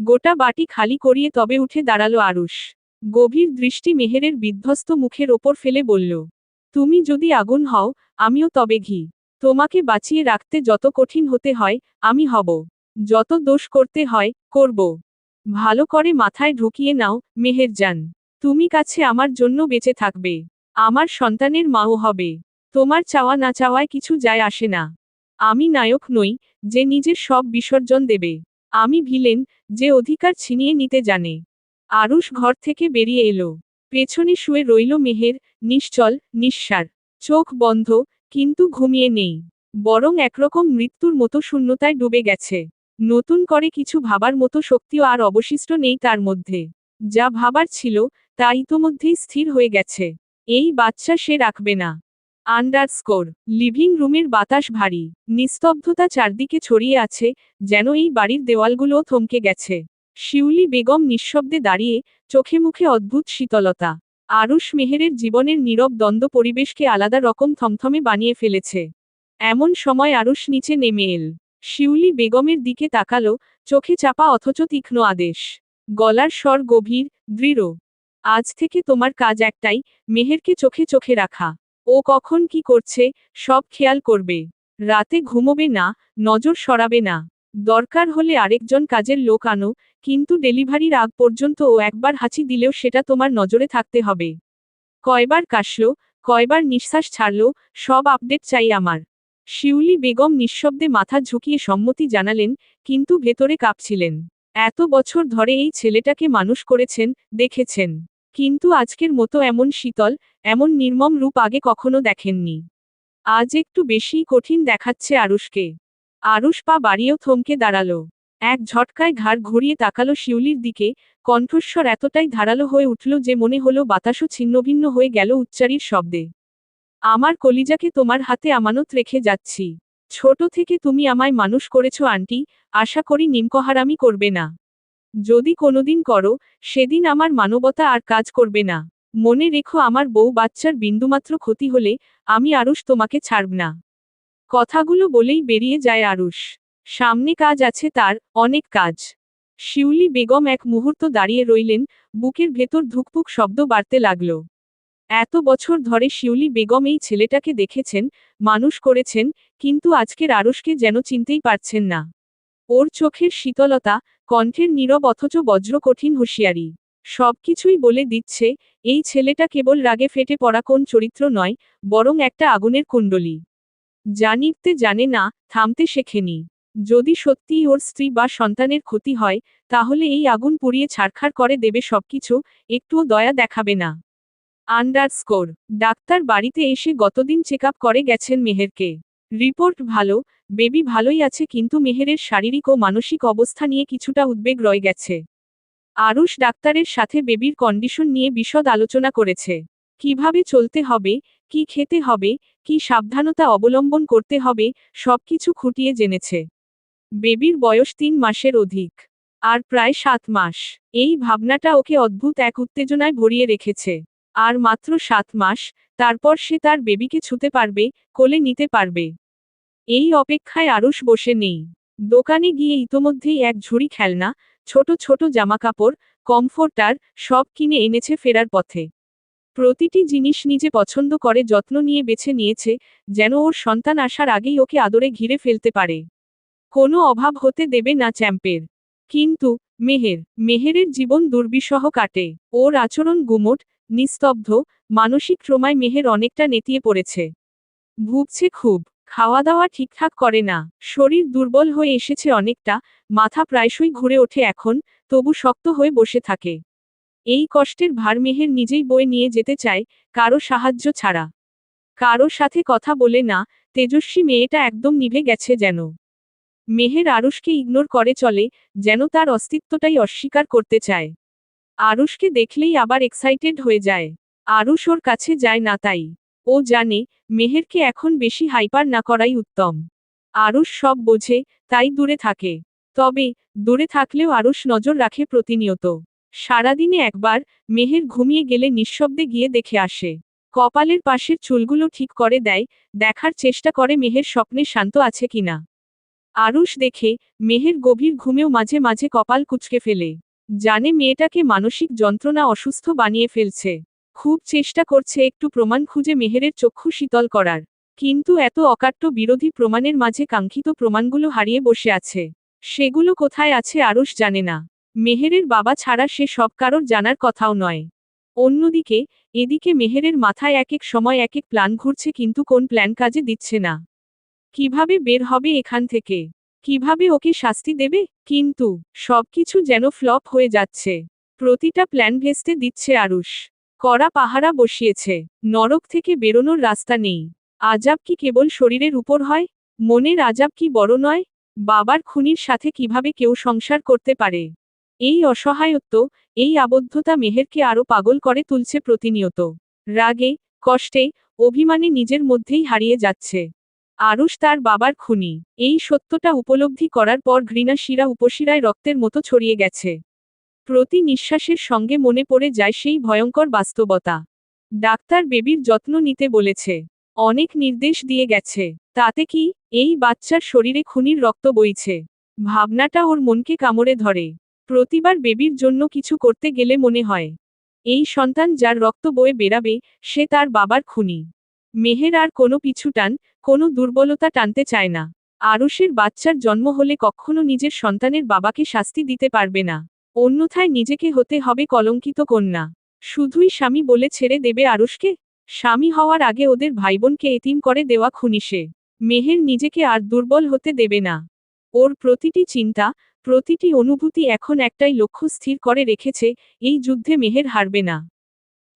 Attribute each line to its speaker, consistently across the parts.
Speaker 1: গোটা বাটি খালি করিয়ে তবে উঠে দাঁড়াল আরুষ। গভীর দৃষ্টি মেহেরের বিধ্বস্ত মুখের ওপর ফেলে বলল, তুমি যদি আগুন হও, আমিও তবে ঘি। তোমাকে বাঁচিয়ে রাখতে যত কঠিন হতে হয়, আমি হব। যত দোষ করতে হয়, করব। ভালো করে মাথায় ঢুকিয়ে নাও মেহেরজান তুমি কাছে আমার জন্য বেঁচে থাকবে। আমার সন্তানের মাও হবে। তোমার চাওয়া না চাওয়ায় কিছু যায় আসে না। আমি নায়ক নই, যে নিজের সব বিসর্জন দেবে। আমি ভিলেন যে অধিকার ছিনিয়ে নিতে জানে। আরুষ ঘর থেকে বেরিয়ে এলো। পেছনে শুয়ে রইল মেহের, নিশ্চল, নিঃসার। চোখ বন্ধ, কিন্তু ঘুমিয়ে নেই। বরং একরকম মৃত্যুর মতো শূন্যতায় ডুবে গেছে। নতুন করে কিছু ভাবার মতো শক্তিও আর অবশিষ্ট নেই তার মধ্যে। যা ভাবার ছিল, তা ইতোমধ্যেই স্থির হয়ে গেছে। এই বাচ্চা সে রাখবে না। আন্ডারস্কোর লিভিং রুমের বাতাস ভারী। নিস্তব্ধতা চারদিকে ছড়িয়ে আছে, যেন এই বাড়ির দেওয়ালগুলোও থমকে গেছে। শিউলি বেগম নিঃশব্দে দাঁড়িয়ে চোখে মুখে অদ্ভুত শীতলতা। আরুষ মেহেরের জীবনের নীরব দ্বন্দ্ব পরিবেশকে আলাদা রকম থমথমে বানিয়ে ফেলেছে। এমন সময় আরুষ নিচে নেমে এল। শিউলি বেগমের দিকে তাকালো, চোখে চাপা অথচ তীক্ষ্ণ আদেশ। গলার স্বর গভীর, দৃঢ়। আজ থেকে তোমার কাজ একটাই, মেহেরকে চোখে চোখে রাখা। ও কখন কি করছে, সব খেয়াল করবে। রাতে ঘুমোবে না, নজর সরাবে না। দরকার হলে আরেকজন কাজের লোক আনো, কিন্তু ডেলিভারির আগ পর্যন্ত ও একবার হাঁচি দিলেও সেটা তোমার নজরে থাকতে হবে। কয়বার কাশলো, কয়বার নিঃশ্বাস ছাড়লো, সব আপডেট চাই আমার। শিউলি বেগম নিঃশব্দে মাথা ঝুঁকিয়ে সম্মতি জানালেন, কিন্তু ভেতরে কাঁপছিলেন। এত বছর ধরে এই ছেলেটাকে মানুষ করেছেন, দেখেছেন। কিন্তু আজকের মতো এমন শীতল, এমন নির্মম রূপ আগে কখনো দেখেননি। আজ একটু বেশিই কঠিন দেখাচ্ছে আরুষকে। আরুষ পা বাড়িয়েও থমকে দাঁড়াল। এক ঝটকায় ঘাড় ঘুরিয়ে তাকালো শিউলির দিকে, কণ্ঠস্বর এতটাই ধারালো হয়ে উঠল যে মনে হলো বাতাসও ছিন্নভিন্ন হয়ে গেল উচ্চারির শব্দে। আমার কলিজাকে তোমার হাতে আমানত রেখে যাচ্ছি। ছোট থেকে তুমি আমায় মানুষ করেছ, আন্টি। আশা করি নিমকহারামি করবে না। যদি কোনোদিন করো, সেদিন আমার মানবতা আর কাজ করবে না। মনে রেখো আমার বউ বাচ্চার বিন্দুমাত্র ক্ষতি হলে, আমি আরুষ তোমাকে ছাড়ব না। কথাগুলো বলেই বেরিয়ে যায় আরুষ। সামনে কাজ আছে তার, অনেক কাজ। শিউলি বেগম এক মুহূর্ত দাঁড়িয়ে রইলেন, বুকের ভেতর ধুকপুক শব্দ বাড়তে লাগল। এত বছর ধরে শিউলি বেগম এই ছেলেটাকে দেখেছেন, মানুষ করেছেন, কিন্তু আজকের আরুষকে যেন চিনতেই পারছেন না। ওর চোখের শীতলতা কণ্ঠের নীরব অথচ বজ্র কঠিন হুঁশিয়ারি। সবকিছুই বলে দিচ্ছে, এই ছেলেটা কেবল রাগে ফেটে পড়া কোন চরিত্র নয়, বরং একটা আগুনের কুণ্ডলী। যা নিভতে জানে না, থামতে শেখেনি। যদি সত্যিই ওর স্ত্রী বা সন্তানের ক্ষতি হয়, তাহলে এই আগুন পুড়িয়ে ছাড়খাড় করে দেবে সবকিছু, একটুও দয়া দেখাবে না। আন্ডারস্কোর। ডাক্তার বাড়িতে এসে গতদিন চেক করে গেছেন মেহেরকে। রিপোর্ট ভালো, বেবি ভালোই আছে কিন্তু মেহেরের শারীরিক ও মানসিক অবস্থা নিয়ে কিছুটা উদ্বেগ রয়ে গেছে। আরুষ ডাক্তারের সাথে বেবির কন্ডিশন নিয়ে বিশদ আলোচনা করেছে। কীভাবে চলতে হবে, কি খেতে হবে, কি সাবধানতা অবলম্বন করতে হবে, সবকিছু খুঁটিয়ে জেনেছে। বেবির বয়স তিন মাসের অধিক, আর প্রায় সাত মাস। এই ভাবনাটা ওকে অদ্ভুত এক উত্তেজনায় ভরিয়ে রেখেছে। আর মাত্র সাত মাস, তারপর সে তার বেবিকে ছুতে পারবে, কোলে নিতে পারবে। এই অপেক্ষায় আরুষ বসে নেই। দোকানে গিয়ে ইতোমধ্যেই এক ঝুড়ি খেলনা, ছোট ছোট জামাকাপড় কমফোর্টার সব কিনে এনেছে ফেরার পথে। প্রতিটি জিনিস নিজে পছন্দ করে যত্ন নিয়ে বেছে নিয়েছে, যেন ওর সন্তান আসার আগেই ওকে আদরে ঘিরে ফেলতে পারে। কোনো অভাব হতে দেবে না চ্যাম্পের। কিন্তু, মেহের, মেহেরের জীবন দুর্বিষহ কাটে। ওর আচরণ গুমট নিস্তব্ধ, মানসিক ট্রমায় মেহের অনেকটা নেতিয়ে পড়েছে। ভুগছে খুব খাওয়া দাওয়া ঠিকঠাক করে না, শরীর দুর্বল হয়ে এসেছে অনেকটা, মাথা প্রায়শই ঘুরে ওঠে এখন, তবু শক্ত হয়ে বসে থাকে। এই কষ্টের ভার মেহের নিজেই বয়ে নিয়ে যেতে চায়, কারও সাহায্য ছাড়া। কারও সাথে কথা বলে না, তেজস্বী মেয়েটা একদম নিভে গেছে যেন। মেহের আরুষকে ইগনোর করে চলে, যেন তার অস্তিত্বটাই অস্বীকার করতে চায়। আরুষকে দেখলেই আবার এক্সাইটেড হয়ে যায়। আরুষ ওর কাছে যায় না তাই। ও জানে, মেহেরকে এখন বেশি হাইপার না করাই উত্তম। আরুষ সব বোঝে, তাই দূরে থাকে। তবে, দূরে থাকলেও আরুষ নজর রাখে প্রতিনিয়ত। সারাদিনে একবার, মেহের ঘুমিয়ে গেলে নিঃশব্দে গিয়ে দেখে আসে। কপালের পাশের চুলগুলো ঠিক করে দেয়, দেখার চেষ্টা করে মেহের স্বপ্নে শান্ত আছে কিনা। আরুষ দেখে, মেহের গভীর ঘুমেও মাঝে মাঝে কপাল কুচকে ফেলে। জানে মেয়েটাকে মানসিক যন্ত্রণা অসুস্থ বানিয়ে ফেলছে। খুব চেষ্টা করছে একটু প্রমাণ খুঁজে মেহেরের চক্ষু শীতল করার। কিন্তু এত অকাট্য বিরোধী প্রমাণের মাঝে কাঙ্ক্ষিত প্রমাণগুলো হারিয়ে বসে আছে। সেগুলো কোথায় আছে আরুষ জানে না। মেহেরের বাবা ছাড়া সে সব কারোর জানার কথাও নয়। অন্যদিকে, এদিকে মেহেরের মাথায় এক এক সময় এক এক প্ল্যান ঘুরছে কিন্তু কোন প্ল্যান কাজে দিচ্ছে না। কীভাবে বের হবে এখান থেকে? কীভাবে ওকে শাস্তি দেবে? কিন্তু সবকিছু যেন ফ্লপ হয়ে যাচ্ছে। প্রতিটা প্ল্যান ভেস্তে দিচ্ছে আরুষ। কড়া পাহারা বসিয়েছে। নরক থেকে বেরোনোর রাস্তা নেই। আজাব কি কেবল শরীরের উপর হয়? মনের আজাব কি বড় নয়? বাবার খুনির সাথে কীভাবে কেউ সংসার করতে পারে? এই অসহায়ত্ব, এই আবদ্ধতা মেহেরকে আরও পাগল করে তুলছে প্রতিনিয়ত। রাগে, কষ্টে, অভিমানে নিজের মধ্যেই হারিয়ে যাচ্ছে। আরুষ তার বাবার খুনি। এই সত্যটা উপলব্ধি করার পর ঘৃণা শিরা উপশিরায় রক্তের মতো ছড়িয়ে গেছে। প্রতি নিঃশ্বাসের সঙ্গে মনে পড়ে যায় সেই ভয়ঙ্কর বাস্তবতা। ডাক্তার বেবির যত্ন নিতে বলেছে। অনেক নির্দেশ দিয়ে গেছে। তাতে কি? এই বাচ্চার শরীরে খুনির রক্ত বইছে। ভাবনাটা ওর মনকে কামড়ে ধরে। প্রতিবার বেবির জন্য কিছু করতে গেলে মনে হয়, এই সন্তান যার রক্ত বয়ে বেরাবে সে তার বাবার খুনি। মেহের আর কোনো পিছু টান কোনো দুর্বলতা টানতে চায় না। আরুষের বাচ্চার জন্ম হলে কখনো নিজের সন্তানের বাবাকে শাস্তি দিতে পারবে না। অন্যথায় নিজেকে হতে হবে কলঙ্কিত কন্যা। শুধুই স্বামী বলে ছেড়ে দেবে আরুষকে? স্বামী হওয়ার আগে ওদের ভাইবোনকে এতিম করে দেওয়া খুনিসে মেহের নিজেকে আর দুর্বল হতে দেবে না। ওর প্রতিটি চিন্তা, প্রতিটি অনুভূতি এখন একটাই লক্ষ্য স্থির করে রেখেছে, এই যুদ্ধে মেহের হারবে না।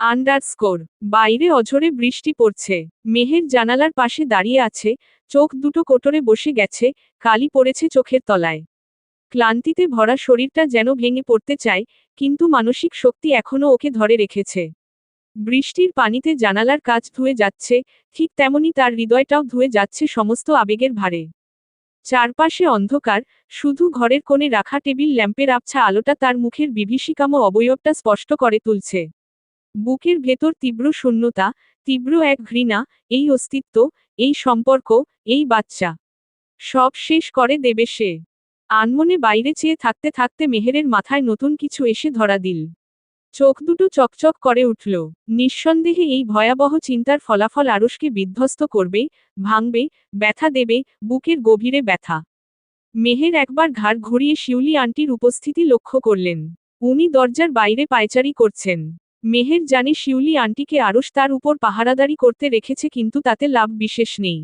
Speaker 1: আন্ডারস্কোর বাইরে অঝরে বৃষ্টি পড়ছে। মেহের জানালার পাশে দাঁড়িয়ে আছে, চোখ দুটো কোটরে বসে গেছে, কালি পড়েছে চোখের তলায়। ক্লান্তিতে ভরা শরীরটা যেন ভেঙে পড়তে চায়, কিন্তু মানসিক শক্তি এখনও ওকে ধরে রেখেছে। বৃষ্টির পানিতে জানালার কাজ ধুয়ে যাচ্ছে, ঠিক তেমনি তার হৃদয়টাও ধুয়ে যাচ্ছে সমস্ত আবেগের ভারে। চারপাশে অন্ধকার, শুধু ঘরের কোণে রাখা টেবিল ল্যাম্পের আবছা আলোটা তার মুখের বিভীষিকাম অবয়বটা স্পষ্ট করে তুলছে। বুকের ভেতর তীব্র শূন্যতা, তীব্র এক ঘৃণা, এই অস্তিত্ব, এই সম্পর্ক, এই বাচ্চা। সব শেষ করে দেবে সে। আনমনে বাইরে চেয়ে থাকতে থাকতে মেহেরের মাথায় নতুন কিছু এসে ধরা দিল। চোখ দুটো চকচক করে উঠল। নিঃসন্দেহে এই ভয়াবহ চিন্তার ফলাফল আরুষকে বিধ্বস্ত করবে, ভাঙবে, ব্যথা দেবে, বুকের গভীরে ব্যথা। মেহের একবার ঘাড় ঘুরিয়ে শিউলি আন্টির উপস্থিতি লক্ষ্য করলেন। উনি দরজার বাইরে পায়চারি করছেন। মেহের জানে শিউলি আন্টিকে আরুষ তার উপর পাহারাদারি করতে রেখেছে কিন্তু তাতে লাভ বিশেষ নেই।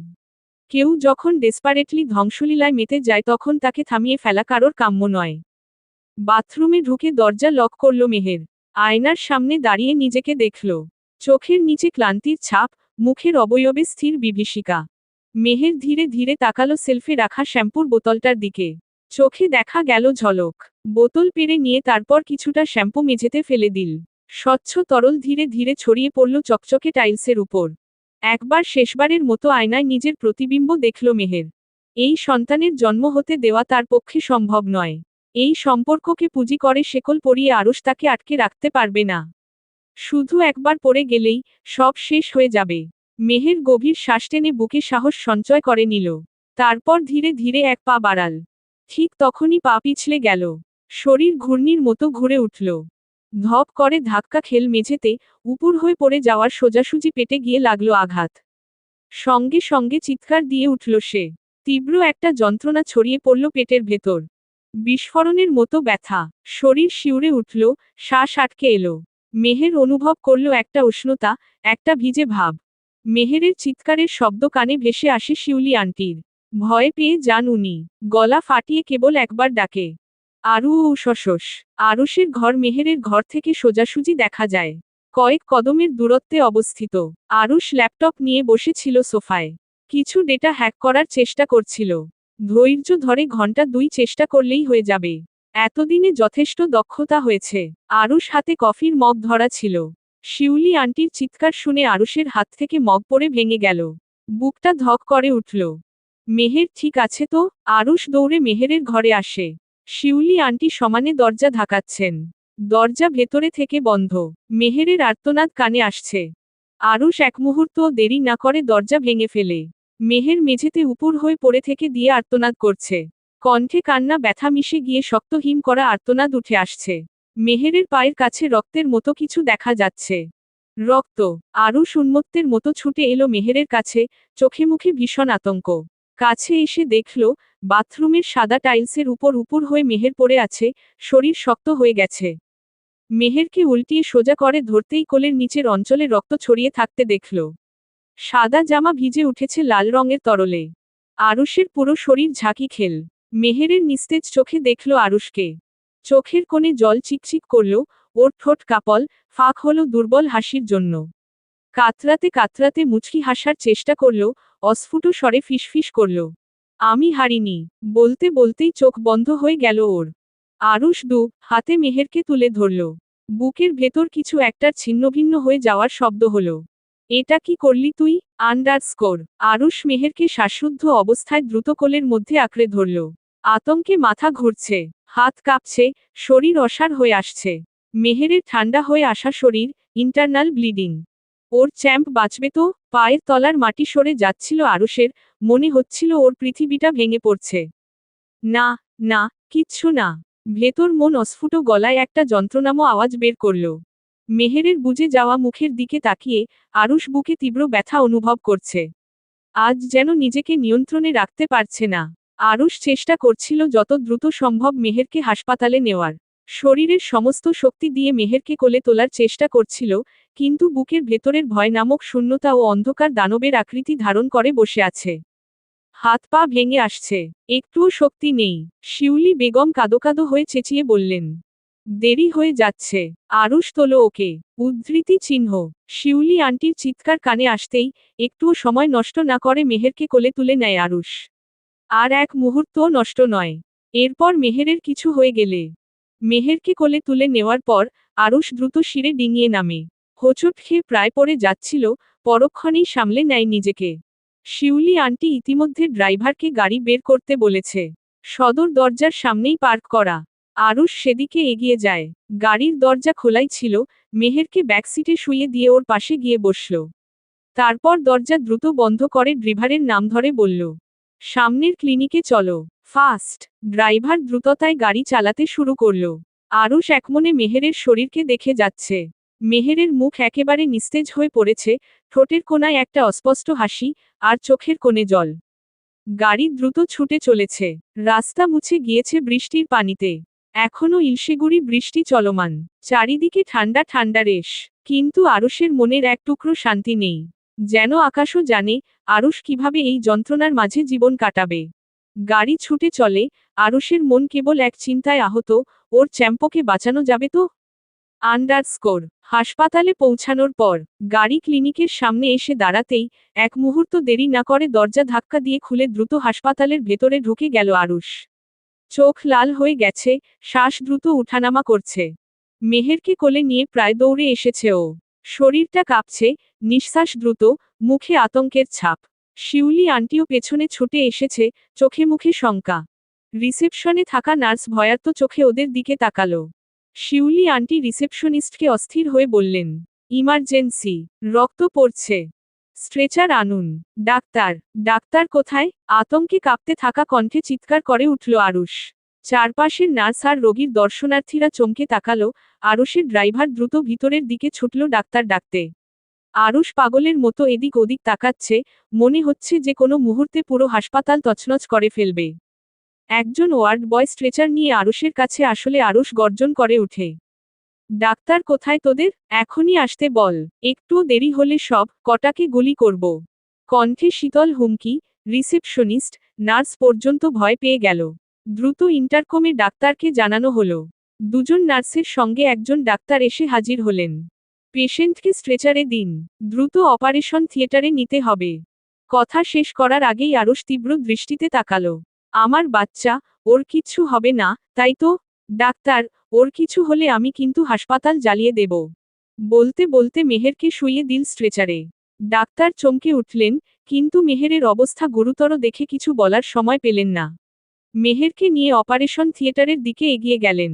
Speaker 1: কেউ যখন ডেসপারেটলি ধ্বংসলীলায় মেতে যায় তখন তাকে থামিয়ে ফেলা কারোর কাম্য নয়। বাথরুমে ঢুকে দরজা লক করল মেহের। আয়নার সামনে দাঁড়িয়ে নিজেকে দেখল। চোখের নিচে ক্লান্তির ছাপ, মুখের অবয়বে স্থির বিভীষিকা। মেহের ধীরে ধীরে তাকালো সেলফে রাখা শ্যাম্পুর বোতলটার দিকে। চোখে দেখা গেল ঝলক। বোতল পেরে নিয়ে তারপর কিছুটা শ্যাম্পু মেঝেতে ফেলে দিল। স্বচ্ছ তরল ধীরে ধীরে ছড়িয়ে পড়ল চকচকে টাইলসের উপর। একবার শেষবারের মতো আয়নায় নিজের প্রতিবিম্ব দেখল মেহের। এই সন্তানের জন্ম হতে দেওয়া তার পক্ষে সম্ভব নয়। এই সম্পর্ককে পুঁজি করে শেকল পরিয়ে আরস তাকে আটকে রাখতে পারবে না। শুধু একবার পড়ে গেলেই সব শেষ হয়ে যাবে। মেহের গভীর শ্বাস টেনে বুকে সাহস সঞ্চয় করে নিল। তারপর ধীরে ধীরে এক পা বাড়াল। ঠিক তখনই পা পিছলে গেল। শরীর ঘূর্ণির মতো ঘুরে উঠল। ধপ করে ধাক্কা খেল মেঝেতে উপুর হয়ে পড়ে যাওয়ার সোজাসুজি পেটে গিয়ে লাগল আঘাত। সঙ্গে সঙ্গে চিৎকার দিয়ে উঠল সে। তীব্র একটা যন্ত্রণা ছড়িয়ে পড়ল পেটের ভেতর। বিস্ফোরণের মতো ব্যথা। শরীর শিউরে উঠল, শ্বাস আটকে এলো। মেহের অনুভব করল একটা উষ্ণতা, একটা ভিজে ভাব। মেহেরের চিৎকারের শব্দ কানে ভেসে আসে শিউলি আন্টির। ভয়ে পেয়ে যান উনি। গলা ফাটিয়ে কেবল একবার ডাকে। আরু ও শশস আরুষের ঘর মেহেরের ঘর থেকে সোজাসুজি দেখা যায়। কয়েক কদমের দূরত্বে অবস্থিত। আরুষ ল্যাপটপ নিয়ে বসেছিল সোফায়। কিছু ডেটা হ্যাক করার চেষ্টা করছিল। ধৈর্য ধরে ঘণ্টা দুই চেষ্টা করলেই হয়ে যাবে। এতদিনে যথেষ্ট দক্ষতা হয়েছে। আরুষ হাতে কফির মগ ধরা ছিল। শিউলি আন্টির চিৎকার শুনে আরুষের হাত থেকে মগ পড়ে ভেঙে গেল। বুকটা ধক করে উঠল। মেহের ঠিক আছে তো? আরুষ দৌড়ে মেহেরের ঘরে আসে। শিউলি আন্টি সমানে দরজা ধাকাচ্ছেন। দরজা ভেতরে থেকে বন্ধ। মেহেরের আর্তনাদ কানে আসছে। আরুষ এক মুহূর্তও দেরি না করে দরজা ভেঙে ফেলে। মেহের মেঝেতে উপর হয়ে পড়ে থেকে দিয়ে আর্তনাদ করছে। কণ্ঠে কান্না ব্যথা মিশে গিয়ে শক্ত হিম করা আর্তনাদ উঠে আসছে। মেহেরের পায়ের কাছে রক্তের মতো কিছু দেখা যাচ্ছে। রক্ত। আরও উন্মত্তের মতো ছুটে এলো মেহেরের কাছে, চোখে মুখে ভীষণ আতঙ্ক। কাছে এসে দেখল, বাথরুমের সাদা টাইলসের উপর উপর হয়ে মেহের পড়ে আছে, শরীর শক্ত হয়ে গেছে। মেহেরকে উল্টিয়ে সোজা করে ধরতেই কোলের নিচের অঞ্চলে রক্ত ছড়িয়ে থাকতে দেখল। সাদা জামা ভিজে উঠেছে লাল রঙের তরলে। আরুষের পুরো শরীর ঝাঁকি খেল। মেহেরের নিস্তেজ চোখে দেখল আরুষকে। চোখের কোণে জল চিকচিক করল, ওর ঠোঁট কাপল, ফাঁক হলো দুর্বল হাসির জন্য। কাতরাতে কাতরাতে মুচকি হাসার চেষ্টা করল, অস্ফুট স্বরে ফিসফিস করল। আমি হারিনি। বলতে বলতেই চোখ বন্ধ হয়ে গেল ওর। আরুষ দু, হাতে মেহেরকে তুলে ধরল। বুকের ভেতর কিছু একটার ছিন্নভিন্ন হয়ে যাওয়ার শব্দ হল। এটা কি করলি তুই? আন্ডার স্কোর আরুষ মেহেরকে শ্বাসরুদ্ধ অবস্থায় দ্রুত কোলের মধ্যে আঁকড়ে ধরল। আতঙ্কে মাথা ঘুরছে, হাত কাঁপছে, শরীর অসার হয়ে আসছে। মেহেরের ঠান্ডা হয়ে আসা শরীর ইন্টারনাল ব্লিডিং ওর চ্যাম্প বাঁচবে তো? পায়ের তলার মাটি সরে যাচ্ছিল আরুষের মনে হচ্ছিল ওর পৃথিবীটা ভেঙে পড়ছে। না না, কিচ্ছু না। ভেতর মন অস্ফুট গলায় একটা যন্ত্রণামো আওয়াজ বের করল। মেহেরের বুঝে যাওয়া মুখের দিকে তাকিয়ে আরুষ বুকে তীব্র ব্যথা অনুভব করছে। আজ যেন নিজেকে নিয়ন্ত্রণে রাখতে পারছে না। আরুষ চেষ্টা করছিল যত দ্রুত সম্ভব মেহেরকে হাসপাতালে নেওয়ার। শরীরের সমস্ত শক্তি দিয়ে মেহেরকে কোলে তোলার চেষ্টা করছিল, কিন্তু বুকের ভেতরের ভয় নামক শূন্যতা ও অন্ধকার দানবের আকৃতি ধারণ করে বসে আছে। হাত পা ভেঙে আসছে। একটুও শক্তি নেই। শিউলি বেগম কাদো কাদো হয়ে চেঁচিয়ে বললেন, দেরি হয়ে যাচ্ছে। আরুষ তোলো ওকে। উদ্ধৃতি চিহ্ন। শিউলি আন্টির চিৎকার কানে আসতেই একটুও সময় নষ্ট না করে মেহেরকে কোলে তুলে নেয় আরুষ। আর এক মুহূর্তও নষ্ট নয়। এরপর মেহেরের কিছু হয়ে গেলে মেহেরকে কোলে তুলে নেওয়ার পর আরুষ দ্রুত শিরে ডিঙিয়ে নামে। হোঁচট খেয়ে প্রায় পড়ে যাচ্ছিল, পরক্ষণেই সামলে নেয় নিজেকে। শিউলি আন্টি ইতিমধ্যে ড্রাইভারকে গাড়ি বের করতে বলেছে। সদর দরজার সামনেই পার্ক করা। আরুষ সেদিকে এগিয়ে যায়। গাড়ির দরজা খোলাই ছিল, মেহেরকে ব্যাকসিটে শুয়ে দিয়ে ওর পাশে গিয়ে বসল। তারপর দরজা দ্রুত বন্ধ করে ড্রিভারের নাম ধরে বলল, সামনের ক্লিনিকে চলো। ফাস্ট। ড্রাইভার দ্রুততায় গাড়ি চালাতে শুরু করল। আরুষ একমনে মেহেরের শরীরকে দেখে যাচ্ছে। মেহেরের মুখ একেবারে নিস্তেজ হয়ে পড়েছে, ঠোঁটের কোনায় একটা অস্পষ্ট হাসি আর চোখের কোণে জল। গাড়ি দ্রুত ছুটে চলেছে। রাস্তা মুছে গিয়েছে বৃষ্টির পানিতে। এখনও ইলশেগুড়ি বৃষ্টি চলমান। চারিদিকে ঠান্ডা ঠান্ডা রেশ। কিন্তু আরুষের মনের এক টুকরো শান্তি নেই। যেন আকাশও জানে আরুষ কীভাবে এই যন্ত্রণার মাঝে জীবন কাটাবে। গাড়ি ছুটে চলে আরুষের মন কেবল এক চিন্তায় আহত, ওর চ্যাম্পোকে বাঁচানো যাবে তো? আন্ডারস্কোর, হাসপাতালে পৌঁছানোর পর, গাড়ি ক্লিনিকের সামনে এসে দাঁড়াতেই, এক মুহূর্ত দেরি না করে দরজা ধাক্কা দিয়ে খুলে দ্রুত হাসপাতালের ভেতরে ঢুকে গেল আরুষ চোখ লাল হয়ে গেছে, শ্বাস দ্রুত উঠানামা করছে। মেহেরকে কোলে নিয়ে প্রায় দৌড়ে এসেছে ও। শরীরটা কাঁপছে, নিঃশ্বাস দ্রুত, মুখে আতঙ্কের ছাপ। শিউলি আন্টিও পেছনে ছুটে এসেছে, চোখে মুখে শঙ্কা। রিসেপশনে থাকা নার্স ভয়ার্ত চোখে ওদের দিকে তাকালো। শিউলি আন্টি রিসেপশনিস্টকে অস্থির হয়ে বললেন, ইমার্জেন্সি, রক্ত পড়ছে। স্ট্রেচার আনুন। ডাক্তার ডাক্তার কোথায়? আতঙ্কে কাঁপতে থাকা কণ্ঠে চিৎকার করে উঠল আরুষ। চারপাশের নার্স আর রোগীর দর্শনার্থীরা চমকে তাকালো, আরুষের ড্রাইভার দ্রুত ভিতরের দিকে ছুটল ডাক্তার ডাকতে। আরুষ পাগলের মতো এদিক ওদিক তাকাচ্ছে, মনে হচ্ছে যে কোনো মুহূর্তে পুরো হাসপাতাল তছনছ করে ফেলবে। একজন ওয়ার্ড বয় স্ট্রেচার নিয়ে আরুষের কাছে আসলে আরুষ গর্জন করে উঠে ডাক্তার কোথায় তোদের? এখনই আসতে বল। একটুও দেরি হলে সব কটাকে গুলি করব। কণ্ঠে শীতল হুমকি, রিসেপশনিস্ট, নার্স পর্যন্ত ভয় পেয়ে গেল। দ্রুত ইন্টারকমে ডাক্তারকে জানানো হলো। দুজন নার্সের সঙ্গে একজন ডাক্তার এসে হাজির হলেন। পেশেন্টকে স্ট্রেচারে দিন, দ্রুত অপারেশন থিয়েটারে নিতে হবে। কথা শেষ করার আগেই আরুষ তীব্র দৃষ্টিতে তাকালো। আমার বাচ্চা, ওর কিচ্ছু হবে না, তাই তো? ডাক্তার, ওর কিছু হলে আমি কিন্তু হাসপাতাল জ্বালিয়ে দেব। বলতে বলতে মেহেরকে শুইয়ে দিল স্ট্রেচারে। ডাক্তার চমকে উঠলেন, কিন্তু মেহেরের অবস্থা গুরুতর দেখে কিছু বলার সময় পেলেন না। মেহেরকে নিয়ে অপারেশন থিয়েটারের দিকে এগিয়ে গেলেন।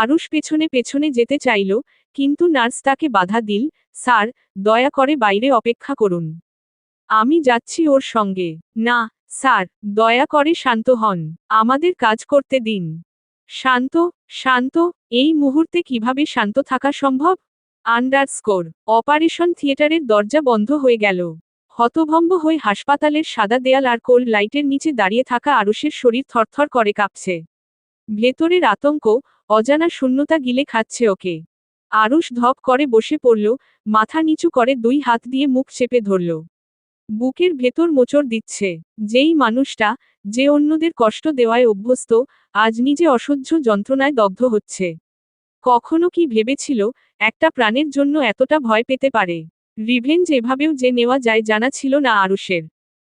Speaker 1: আরুষ পেছনে পেছনে যেতে চাইল কিন্তু নার্স তাকে বাধা দিল, স্যার, দয়া করে বাইরে অপেক্ষা করুন। আমি যাচ্ছি ওর সঙ্গে। না, স্যার, দয়া করে শান্ত হন। আমাদের কাজ করতে দিন। শান্ত শান্ত, এই মুহূর্তে কীভাবে শান্ত থাকা সম্ভব? আন্ডারস্কোর, অপারেশন থিয়েটারের দরজা বন্ধ হয়ে গেল। হতভম্ব হয়ে হাসপাতালের সাদা দেয়াল আর কোল্ড লাইটের নিচে দাঁড়িয়ে থাকা আরুষের শরীর থরথর করে কাঁপছে। ভেতরের আতঙ্ক, অজানা শূন্যতা গিলে খাচ্ছে ওকে। আরুষ ধপ করে বসে পড়ল, মাথা নিচু করে দুই হাত দিয়ে মুখ চেপে ধরল। বুকের ভেতর মোচড় দিচ্ছে, যেই মানুষটা, যে অন্যদের কষ্ট দেওয়ায় অভ্যস্ত, আজ নিজে অসহ্য যন্ত্রণায় দগ্ধ হচ্ছে। কখনো কি ভেবেছিল, একটা প্রাণের জন্য এতটা ভয় পেতে পারে? রিভেঞ্জ এভাবেও যে নেওয়া যায় জানা ছিল না আরুষের।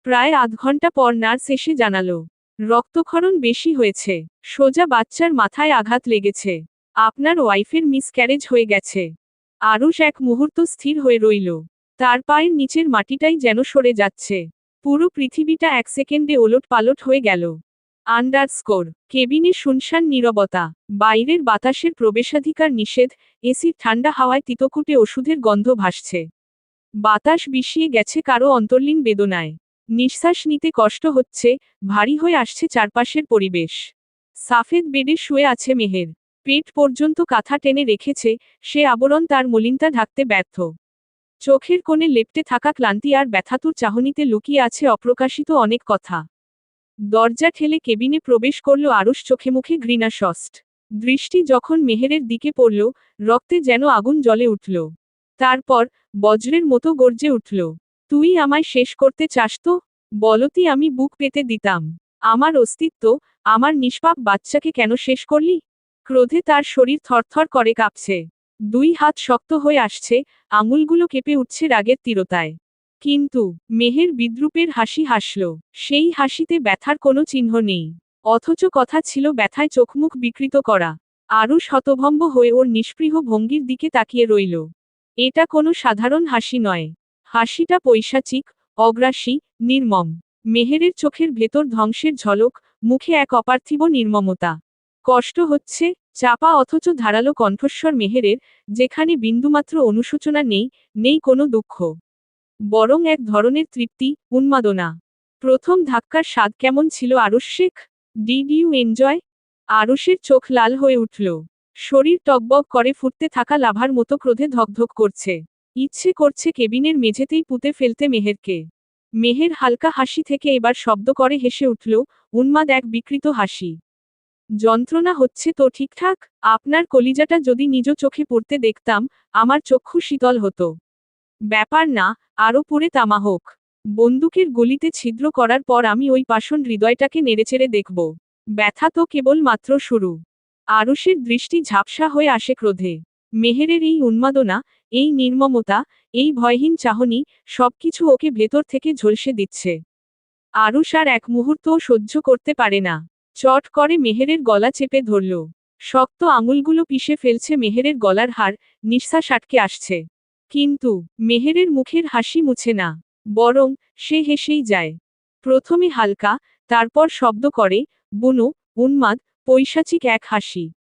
Speaker 1: প্রায় আধ ঘণ্টা পর নার্স এসে জানালো, রক্তক্ষরণ বেশি হয়েছে, সোজা বাচ্চার মাথায় আঘাত লেগেছে। আপনার ওয়াইফের মিসক্যারেজ হয়ে গেছে। আরুষ এক মুহূর্ত স্থির হয়ে রইল। তার পায়ের নিচের মাটিটাই যেন সরে যাচ্ছে। পুরো পৃথিবীটা এক সেকেন্ডে ওলট পালট হয়ে গেল। আন্ডারস্কোর, কেবিনে শুনশান নীরবতা, বাইরের বাতাসের প্রবেশাধিকার নিষেধ এসির ঠান্ডা হাওয়ায় তিতকুটে ওষুধের গন্ধ ভাসছে। বাতাস বিষিয়ে গেছে কারও অন্তর্লীন বেদনায়। নিঃশ্বাস নিতে কষ্ট হচ্ছে, ভারী হয়ে আসছে চারপাশের পরিবেশ। সাফেদ বেডে শুয়ে আছে মেহের। পেট পর্যন্ত কাঁথা টেনে রেখেছে, সে আবরণ তার মলিনতা ঢাকতে ব্যর্থ। চোখের কোণে লেপটে থাকা ক্লান্তি আর ব্যথাতুর চাহনিতে লুকিয়ে আছে অপ্রকাশিত অনেক কথা। দরজা ঠেলে কেবিনে প্রবেশ করল আরুষ চোখে মুখে ঘৃণা ষষ্ঠ দৃষ্টি যখন মেহেরের দিকে পড়ল, রক্তে যেন আগুন জ্বলে উঠল। তারপর বজ্রের মতো গর্জে উঠল, তুই আমায় শেষ করতে চাস তো? বলতি আমি বুক পেতে দিতাম। আমার অস্তিত্ব, আমার নিষ্পাপ বাচ্চাকে কেন শেষ করলি? ক্রোধে তার শরীর থরথর করে কাঁপছে। দুই হাত শক্ত হয়ে আসছে, আঙুলগুলো কেঁপে উঠছে রাগের তীরতায়। কিন্তু মেহের বিদ্রুপের হাসি হাসল, সেই হাসিতে ব্যথার কোনো চিহ্ন নেই। অথচ কথা ছিল ব্যথায় চোখমুখ বিকৃত করা। আরও শতভম্ব হয়ে ওর নিষ্পৃহ ভঙ্গির দিকে তাকিয়ে রইল। এটা কোনো সাধারণ হাসি নয়। হাসিটা পৈশাচিক, অগ্রাসী, নির্মম। মেহেরের চোখের ভেতর ধ্বংসের ঝলক, মুখে এক অপার্থিব নির্মমতা। কষ্ট হচ্ছে, চাপা অথচ ধারালো কণ্ঠস্বর মেহেরের, যেখানে বিন্দুমাত্র অনুশোচনা নেই নেই কোনো দুঃখ। বরং এক ধরনের তৃপ্তি, উন্মাদনা। প্রথম ধাক্কার স্বাদ কেমন ছিল শেখ? ডিড ইউ এনজয় আরুষের চোখ লাল হয়ে উঠল। শরীর টকবক করে ফুটতে থাকা লাভার মতো ক্রোধে ধকধক করছে। ইচ্ছে করছে কেবিনের মেঝেতেই পুঁতে ফেলতে মেহেরকে। মেহের হালকা হাসি থেকে এবার শব্দ করে হেসে উঠল, উন্মাদ এক বিকৃত হাসি। যন্ত্রণা হচ্ছে তো ঠিকঠাক? আপনার কলিজাটা যদি নিজ চোখে পড়তে দেখতাম, আমার চক্ষু শীতল হতো। ব্যাপার না, আরও পুরে তামা হোক। বন্দুকের গলিতে ছিদ্র করার পর আমি ওই পাষণ হৃদয়টাকে নেড়েচেড়ে দেখব। ব্যথা তো কেবল মাত্র শুরু। আরুষের দৃষ্টি ঝাপসা হয়ে আসে ক্রোধে। মেহেরের এই উন্মাদনা, এই নির্মমতা, এই ভয়হীন চাহনি, সবকিছু ওকে ভেতর থেকে ঝলসে দিচ্ছে। আরুষ আর এক মুহূর্তও সহ্য করতে পারে না। চট করে মেহেরের গলা চেপে ধরল। শক্ত আঙুলগুলো পিষে ফেলছে মেহেরের গলার হার নিঃশ্বাস আটকে আসছে। কিন্তু, মেহেরের মুখের হাসি মুছে না। বরং, সে হেসেই যায়। প্রথমে হালকা, তারপর শব্দ করে, বুনো, উন্মাদ, পৈশাচিক এক হাসি।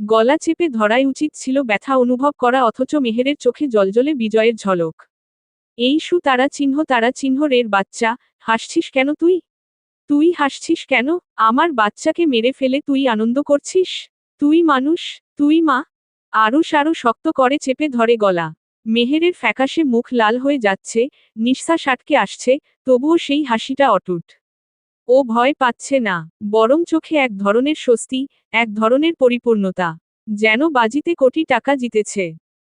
Speaker 1: গলা চেপে ধরাই উচিত ছিল ব্যথা অনুভব করা অথচ মেহেরের চোখে জলজলে বিজয়ের ঝলক। এই সু তারা চিহ্ন তারা চিহ্ন রের বাচ্চা, হাসছিস কেন তুই? তুই হাসছিস কেন? আমার বাচ্চাকে মেরে ফেলে তুই আনন্দ করছিস? তুই মানুষ, তুই মা? আরুষ আরও শক্ত করে চেপে ধরে গলা। মেহেরের ফ্যাকাশে মুখ লাল হয়ে যাচ্ছে, নিঃশ্বাস আটকে আসছে, তবুও সেই হাসিটা অটুট। ও ভয় পাচ্ছে না, বরং চোখে এক ধরনের স্বস্তি, এক ধরনের পরিপূর্ণতা, যেন বাজিতে কোটি টাকা জিতেছে।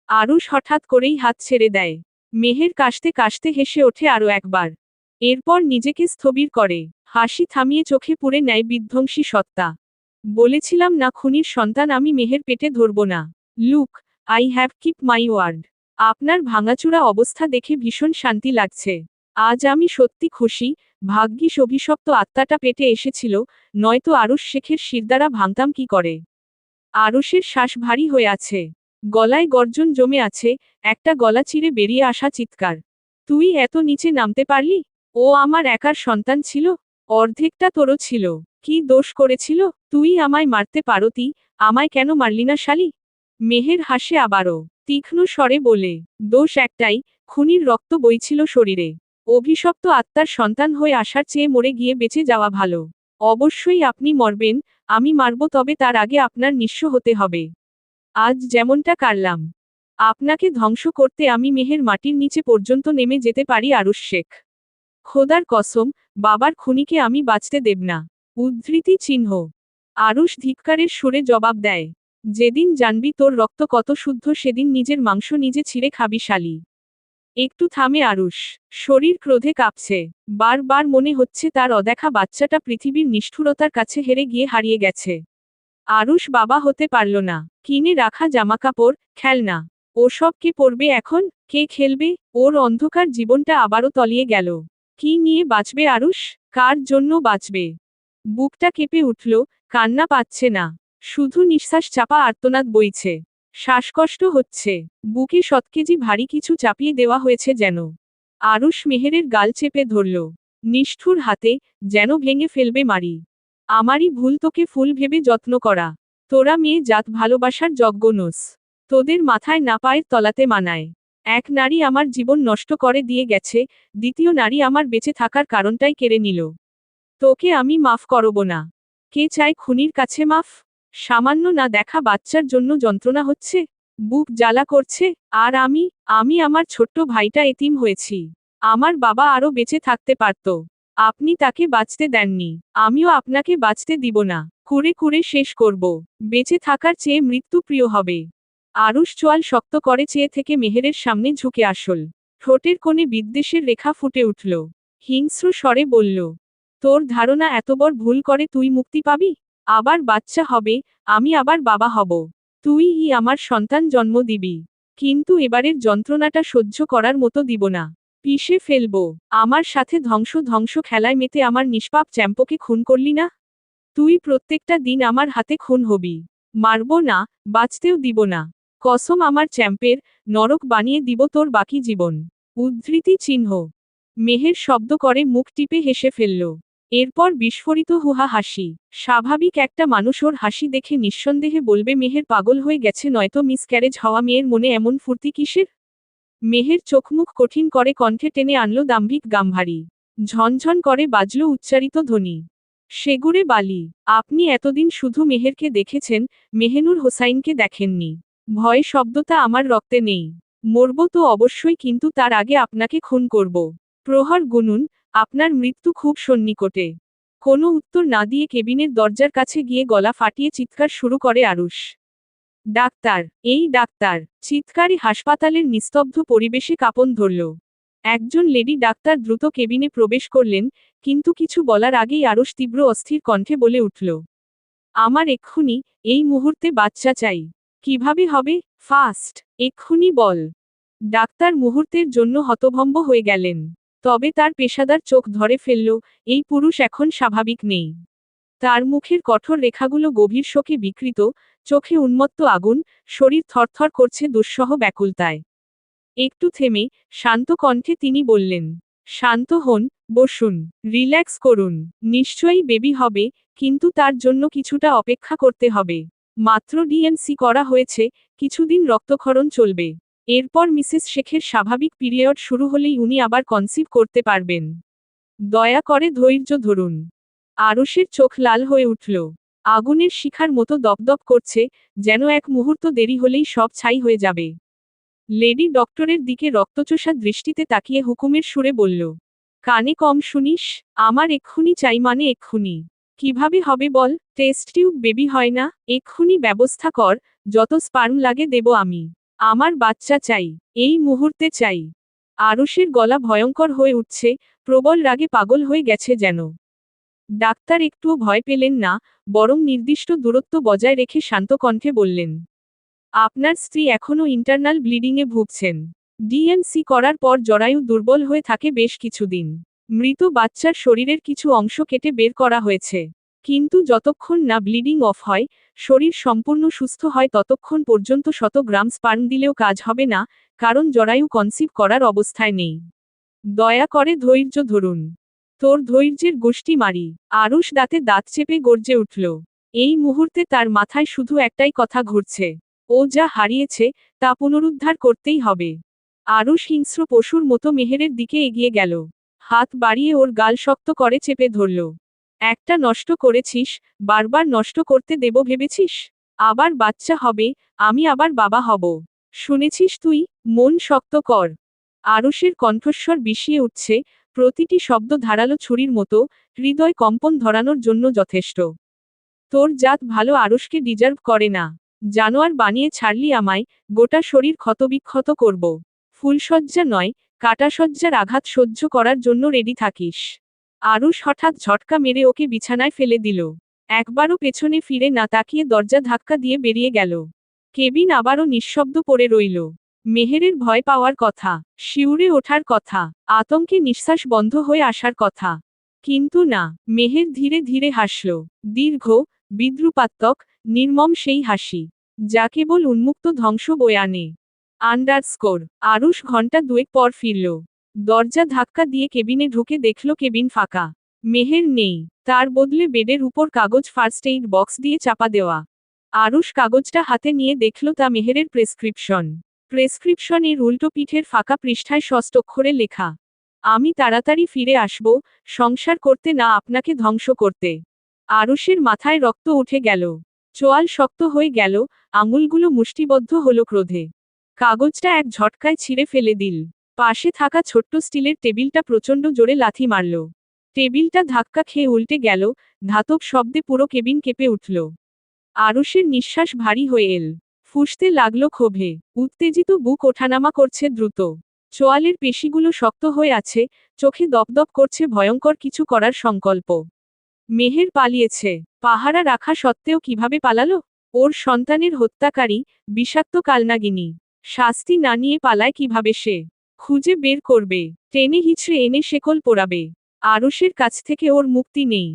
Speaker 1: আরুষ হঠাৎ করেই হাত ছেড়ে দেয়। মেহের কাশতে কাশতে হেসে ওঠে আরও একবার। এরপর নিজেকে স্থবির করে। হাসি থামিয়ে চোখে পুড়ে নেয় বিধ্বংসী সত্তা। বলেছিলাম না খুনির সন্তান আমি মেহের পেটে ধরব না। Look, I have keep my word. আপনার ভাঙাচুরা অবস্থা দেখে ভীষণ শান্তি লাগছে। আজ আমি সত্যি খুশি, ভাগ্যিস অভিশপ্ত আত্মাটা পেটে এসেছিল, নয়তো আরুষ শেখের শিরদারা ভাঙতাম কি করে? আরুষের শ্বাস ভারী হয়ে আছে। গলায় গর্জন জমে আছে, একটা গলা চিরে বেরিয়ে আসা চিৎকার। তুই এত নিচে নামতে পারলি? ও আমার একার সন্তান ছিল। অর্ধেকটা তোরও ছিল। কি দোষ করেছিল? তুই আমায় মারতে পারতি আমায় কেন মারলি না শালি? মেহের হাসে আবারও, তীক্ষ্ণ স্বরে বলে, দোষ একটাই, খুনির রক্ত বইছিল শরীরে। অভিশপ্ত আত্মার সন্তান হয়ে আসার চেয়ে মরে গিয়ে বেঁচে যাওয়া ভালো। অবশ্যই আপনি মরবেন, আমি মারব তবে তার আগে আপনার নিঃস্ব হতে হবে। আজ যেমনটা কারলাম। আপনাকে ধ্বংস করতে আমি মেহের মাটির নিচে পর্যন্ত নেমে যেতে পারি আরুষ শেখ খোদার কসম, বাবার খুনিকে আমি বাঁচতে দেব না। উদ্ধৃতি চিহ্ন। আরুষ ধিক্কারের সুরে জবাব দেয়, যেদিন জানবি তোর রক্ত কত শুদ্ধ, সেদিন নিজের মাংস নিজে ছিঁড়ে খাবি শালি। একটু থামে আরুষ, শরীর ক্রোধে কাঁপছে। বারবার মনে হচ্ছে তার অদেখা বাচ্চাটা পৃথিবীর নিষ্ঠুরতার কাছে হেরে গিয়ে হারিয়ে গেছে। আরুষ বাবা হতে পারল না, কিনে রাখা জামাকাপড়, খেলনা। ওসব কে পড়বে এখন? কে খেলবে? ওর অন্ধকার জীবনটা আবারও তলিয়ে গেল। কি নিয়ে বাঁচবে আরুষ? কার জন্য বাঁচবে? বুকটা কেঁপে উঠল, কান্না পাচ্ছে না। শুধু নিঃশ্বাস চাপা আর্তনাদ বইছে। শ্বাসকষ্ট হচ্ছে। বুকে শতকেজি ভারী কিছু চাপিয়ে দেওয়া হয়েছে যেন। আরুষ মেহেরের গাল চেপে ধরল। নিষ্ঠুর হাতে, যেন ভেঙে ফেলবে মারি। আমারই ভুল তোকে ফুল ভেবে যত্ন করা। তোরা মেয়ে জাত ভালোবাসার যজ্ঞনোস তোদের মাথায় না পায়ের তলাতে মানায়। এক নারী আমার জীবন নষ্ট করে দিয়ে গেছে, দ্বিতীয় নারী আমার বেঁচে থাকার কারণটাই কেড়ে নিল। তোকে আমি মাফ করব না। কে চায় খুনির কাছে মাফ? সামান্য না দেখা বাচ্চার জন্য যন্ত্রণা হচ্ছে? বুক জ্বালা করছে? আর আমি আমি আমার ছোট্ট ভাইটা এতিম হয়েছি। আমার বাবা আরও বেঁচে থাকতে পারত। আপনি তাকে বাঁচতে দেননি। আমিও আপনাকে বাঁচতে দিব না। কুড়ে কুড়ে শেষ করব। বেঁচে থাকার চেয়ে মৃত্যু প্রিয় হবে। আরুষ চোয়াল শক্ত করে চেয়ে থেকে মেহেরের সামনে ঝুঁকে আসল। ঠোঁটের কোণে বিদ্বেষের রেখা ফুটে উঠল। হিংস্র স্বরে বলল, তোর ধারণা এতবর ভুল করে তুই মুক্তি পাবি? আবার বাচ্চা হবে, আমি আবার বাবা হব। তুই ই আমার সন্তান জন্ম দিবি। কিন্তু এবারের যন্ত্রণাটা সহ্য করার মতো দিব না। পিষে ফেলব। আমার সাথে ধ্বংস ধ্বংস খেলায় মেতে আমার নিষ্পাপ চ্যাম্পকে খুন করলি না? তুই প্রত্যেকটা দিন আমার হাতে খুন হবি। মারব না, বাঁচতেও দিব না। কসম আমার চ্যাম্পের, নরক বানিয়ে দিব তোর বাকি জীবন। উদ্ধৃতি চিহ্ন। মেহের শব্দ করে মুখ টিপে হেসে ফেলল। এরপর বিস্ফোরিত হুহা হাসি। স্বাভাবিক একটা মানুষ ওর হাসি দেখে নিঃসন্দেহে বলবে, মেহের পাগল হয়ে গেছে, নয়তো মিসক্যারেজ হওয়া মেয়ের মনে এমন ফুর্তি কিসের? মেহের চোখমুখ কঠিন করে কণ্ঠে টেনে আনল দাম্ভিক গাম্ভারি। ঝনঝন করে বাজল উচ্চারিত ধ্বনি। সেগুড়ে বালি, আপনি এতদিন শুধু মেহেরকে দেখেছেন, মেহেনুর হোসাইনকে দেখেননি। ভয় শব্দটা আমার রক্তে নেই। মরব তো অবশ্যই, কিন্তু তার আগে আপনাকে খুন করব। প্রহর গুনুন, আপনার মৃত্যু খুব সন্নিকটে। কোনো উত্তর না দিয়ে কেবিনের দরজার কাছে গিয়ে গলা ফাটিয়ে চিৎকার শুরু করে আরুষ। ডাক্তার, এই ডাক্তার। চিৎকারী হাসপাতালের নিস্তব্ধ পরিবেশে কাপন ধরল। একজন লেডি ডাক্তার দ্রুত কেবিনে প্রবেশ করলেন, কিন্তু কিছু বলার আগেই আরুষ তীব্র অস্থির কণ্ঠে বলে উঠল, আমার এক্ষুনি, এই মুহূর্তে বাচ্চা চাই। কীভাবে হবে? ফাস্ট, এক্ষুনি বল। ডাক্তার মুহূর্তের জন্য হতভম্ব হয়ে গেলেন। তবে তার পেশাদার চোখ ধরে ফেলল, এই পুরুষ এখন স্বাভাবিক নেই। তার মুখের কঠোর রেখাগুলো গভীর শোকে বিকৃত, চোখে উন্মত্ত আগুন, শরীর থরথর করছে দুঃসহ ব্যাকুলতায়। একটু থেমে, শান্ত কণ্ঠে তিনি বললেন, শান্ত হন, বসুন, রিল্যাক্স করুন। নিশ্চয়ই বেবি হবে, কিন্তু তার জন্য কিছুটা অপেক্ষা করতে হবে। মাত্র ডিএনসি করা হয়েছে, কিছুদিন রক্তক্ষরণ চলবে। এরপর মিসেস শেখের স্বাভাবিক পিরিয়ড শুরু হলেই উনি আবার কনসিভ করতে পারবেন। দয়া করে ধৈর্য ধরুন। আরুষের চোখ লাল হয়ে উঠল। আগুনের শিখার মতো দপদপ করছে, যেন এক মুহূর্ত দেরি হলেই সব ছাই হয়ে যাবে। লেডি ডক্টরের দিকে রক্তচোষা দৃষ্টিতে তাকিয়ে হুকুমের সুরে বলল, কানে কম শুনিস, আমার এক্ষুনি চাই মানে এক্ষুনি। কীভাবে হবে বল? টেস্ট টিউব বেবি হয় না। এক্ষুনি ব্যবস্থা কর, যত স্পার্ম লাগে দেব আমি। আমার বাচ্চা চাই, এই মুহূর্তে চাই। আরুষের গলা ভয়ঙ্কর হয়ে উঠছে, প্রবল রাগে পাগল হয়ে গেছে যেন। ডাক্তার একটুও ভয় পেলেন না, বরং নির্দিষ্ট দূরত্ব বজায় রেখে শান্ত কণ্ঠে বললেন, আপনার স্ত্রী এখনও ইন্টারনাল ব্লিডিংয়ে ভুগছেন। ডিএনসি করার পর জরায়ু দুর্বল হয়ে থাকে বেশ কিছুদিন। মৃত বাচ্চার শরীরের কিছু অংশ কেটে বের করা হয়েছে। কিন্তু যতক্ষণ না ব্লিডিং অফ হয়, শরীর সম্পূর্ণ সুস্থ হয় ততক্ষণ পর্যন্ত শত গ্রাম স্পার্ম দিলেও কাজ হবে না, কারণ জরায়ু কনসিভ করার অবস্থায় নেই। দয়া করে ধৈর্য ধরুন। তোর ধৈর্যের গোষ্ঠী মারি। আরুষ দাঁতে দাঁত চেপে গর্জে উঠল। এই মুহূর্তে তার মাথায় শুধু একটাই কথা ঘুরছে। ও যা হারিয়েছে, তা পুনরুদ্ধার করতেই হবে। আরুষ হিংস্র পশুর মতো মেহেরের দিকে এগিয়ে গেল। হাত বাড়িয়ে ওর গাল শক্ত করে চেপে ধরল। একটা নষ্ট করেছিস, বারবার নষ্ট করতে দেব ভেবেছিস? আবার বাচ্চা হবে, আমি আবার বাবা হব। শুনেছিস তুই? মন শক্ত কর আরুষের কণ্ঠস্বর বিষিয়ে উঠছে, প্রতিটি শব্দ ধারালো ছুরির মতো, হৃদয় কম্পন ধরানোর জন্য যথেষ্ট। তোর জাত ভালো আরুষকে ডিজার্ভ করে না। জানোয়ার বানিয়ে ছাড়লি আমায়, গোটা শরীর ক্ষতবিক্ষত করব। ফুলসজ্জা নয় কাটাসজ্জার আঘাত সহ্য করার জন্য রেডি থাকিস। আরুষ হঠাৎ ঝটকা মেরে ওকে বিছানায় ফেলে দিল। একবারও পেছনে ফিরে না তাকিয়ে দরজা ধাক্কা দিয়ে বেরিয়ে গেল। কেবিন আবারও নিঃশব্দ পড়ে রইল। মেহেরের ভয় পাওয়ার কথা, শিউরে ওঠার কথা, আতঙ্কে নিঃশ্বাস বন্ধ হয়ে আসার কথা। কিন্তু না, মেহের ধীরে ধীরে হাসল। দীর্ঘ, বিদ্রুপাত্মক, নির্মম সেই হাসি, যা কেবল উন্মুক্ত ধ্বংস বয়ে আনে। আন্ডারস্কোর আরুষ ঘণ্টা দুয়েক পর ফিরল। দরজা ধাক্কা দিয়ে কেবিনে ঢুকে দেখল কেবিন ফাঁকা। মেহের নেই। তার বদলে বেডের উপর কাগজ ফার্স্ট এইড বক্স দিয়ে চাপা দেওয়া। আরুষ কাগজটা হাতে নিয়ে দেখল তা মেহেরের প্রেসক্রিপশন প্রেসক্রিপশনের উল্টো পিঠের ফাঁকা পৃষ্ঠায় ষষ্ঠ অক্ষরে লেখা, আমি তাড়াতাড়ি ফিরে আসব, সংসার করতে না আপনাকে ধ্বংস করতে। আরুষের মাথায় রক্ত উঠে গেল। চোয়াল শক্ত হয়ে গেল, আঙুলগুলো মুষ্টিবদ্ধ হল ক্রোধে। কাগজটা এক ঝটকায় ছিঁড়ে ফেলে দিল। পাশে থাকা ছোট্ট স্টিলের টেবিলটা প্রচণ্ড জোরে লাথি মারল। টেবিলটা ধাক্কা খেয়ে উল্টে গেল, ধাতব শব্দে পুরো কেবিন কেঁপে উঠল। আরুষের নিঃশ্বাস ভারী হয়ে এল। ফুসতে লাগল ক্ষোভে। উত্তেজিত বুক ওঠানামা করছে দ্রুত। চোয়ালের পেশিগুলো শক্ত হয়ে আছে, চোখে দপদপ করছে ভয়ঙ্কর কিছু করার সংকল্প। মেহের পালিয়েছে। পাহারা রাখা সত্ত্বেও কীভাবে পালালো? ওর সন্তানের হত্যাকারী, বিষাক্ত কালনাগিনী। শাস্তি না নিয়ে পালায় কীভাবে সে? খুঁজে বের করবে। টেনে হিচড়ে এনে শেকল পোড়াবে। আরুষের কাছ থেকে ওর মুক্তি নেই।